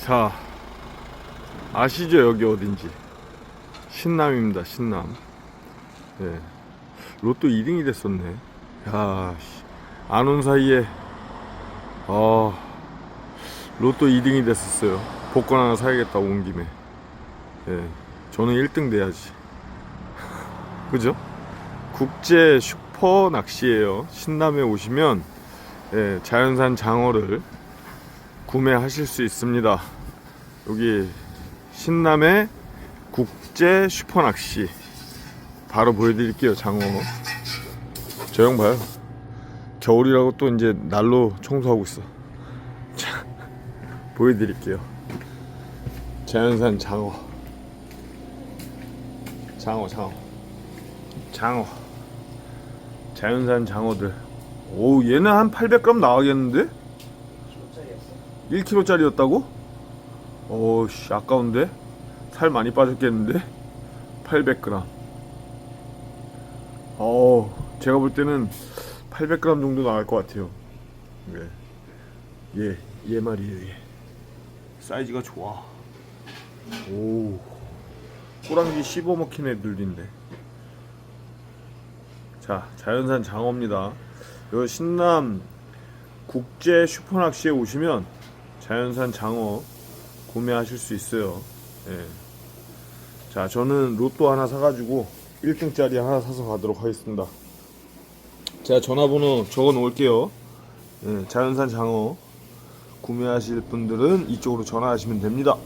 자, 아시죠? 여기 어딘지. 신남입니다, 신남. 예. 로또 2등이 됐었네. 야, 안 온 사이에, 아, 로또 2등이 됐었어요. 복권 하나 사야겠다, 온 김에. 예. 저는 1등 돼야지. 그죠? 국제 슈퍼 낚시예요. 신남에 오시면, 예, 자연산 장어를 구매하실 수 있습니다. 여기 신남의 국제 슈퍼 낚시 바로 보여드릴게요 장어. 저 형 봐요. 겨울이라고 또 이제 날로 청소하고 있어. 자 보여드릴게요. 자연산 장어. 장어 장어. 장어. 자연산 장어들. 오 얘는 한 800g 나가겠는데? 1kg짜리였다고? 어씨 아까운데? 살 많이 빠졌겠는데? 800g 어 제가 볼 때는 800g 정도 나갈 것 같아요. 네. 얘, 얘 말이에요 얘 사이즈가 좋아. 오 꼬랑지 씹어 먹힌 애들인데. 자 자연산 장어입니다. 요 신남 국제 슈퍼낚시에 오시면 자연산 장어 구매하실 수 있어요. 예. 자, 저는 로또 하나 사가지고 1등짜리 하나 사서 가도록 하겠습니다. 제가 전화번호 적어 놓을게요. 예, 자연산 장어 구매하실 분들은 이쪽으로 전화하시면 됩니다.